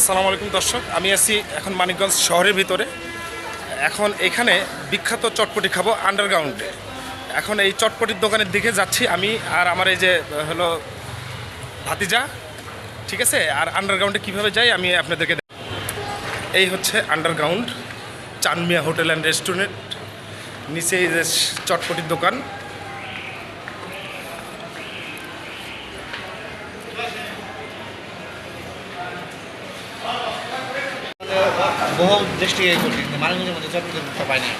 আসসালামু আলাইকুম দর্শক, আমি আছি এখন মানিকগঞ্জ শহরের ভিতরে। এখন এখানে বিখ্যাত চটপটি খাব আন্ডারগ্রাউন্ডে এখন এই চটপটির দোকানের দিকে যাচ্ছি আমি আর আমার এই যে, হলো ভাতিজা, ঠিক আছে? আর আন্ডারগ্রাউন্ডে কীভাবে যাই আমি আপনাদেরকে এই হচ্ছে underground Chanmiya hotel and restaurant নিচে এই যে চটপটির দোকান। বহু দৃষ্টি করছি। মানুষের মধ্যে চটপটি মুখটা পাই না।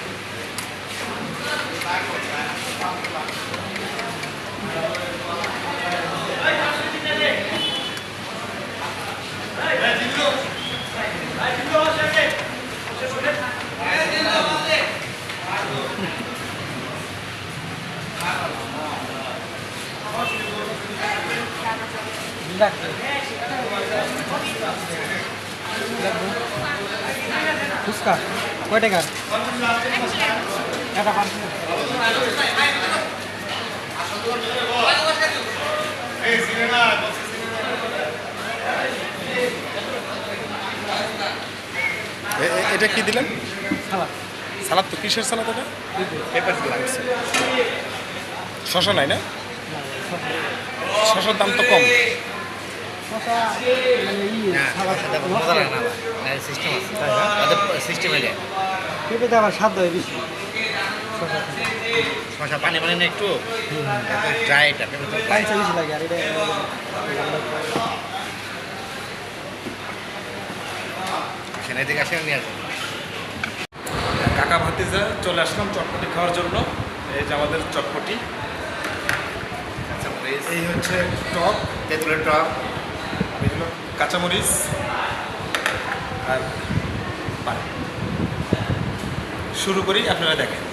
ফুচকা কয় টাকা এটা কি দিলেন? সালাদ। সালাদ তো কিসের সালাদ এটা? পেপার লাগছে শশা নাই না? শশার দাম তো কম। শসা মানে সিস্টেম আছে। তাদের সিস্টেম এলে পেঁপেতে আবার স্বাদ হয় বেশি। শশা পানি পানি না একটু? ড্রাই এটা বেশি লাগে আর এটা নিয়ে কাকা ভাতিজা চলে আসলাম চটপটি খাওয়ার জন্য। এই যে আমাদের চটপটি। এই হচ্ছে টক তেঁতুলের টক। এগুলো কাঁচামরিচ। শুরু করি আপনারা দেখেন।